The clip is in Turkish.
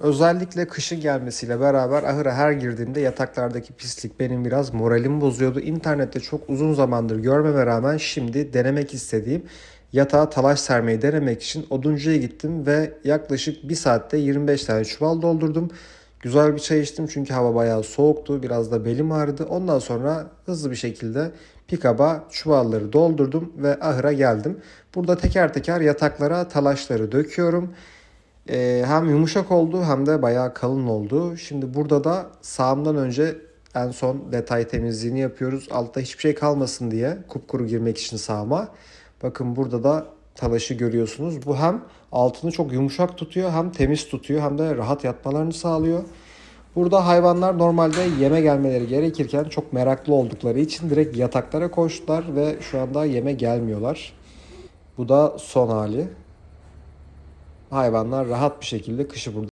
Özellikle kışın gelmesiyle beraber ahıra her girdiğimde yataklardaki pislik benim biraz moralimi bozuyordu. İnternette çok uzun zamandır görmeme rağmen şimdi denemek istediğim yatağa talaş sermeyi denemek için oduncuya gittim ve yaklaşık 1 saatte 25 tane çuval doldurdum. Güzel bir çay içtim çünkü hava bayağı soğuktu. Biraz da belim ağrıdı. Ondan sonra hızlı bir şekilde pikaba çuvalları doldurdum ve ahıra geldim. Burada teker teker yataklara talaşları döküyorum. Ee, hem yumuşak oldu hem de bayağı kalın oldu. Şimdi burada da sağımdan önce en son detay temizliğini yapıyoruz. Altta hiçbir şey kalmasın diye kupkuru girmek için sağıma. Bakın burada da talaşı görüyorsunuz. Bu hem altını çok yumuşak tutuyor hem temiz tutuyor hem de rahat yatmalarını sağlıyor. Burada hayvanlar normalde yeme gelmeleri gerekirken çok meraklı oldukları için direkt yataklara koştular ve şu anda yeme gelmiyorlar. Bu da son hali. Hayvanlar rahat bir şekilde kışı burada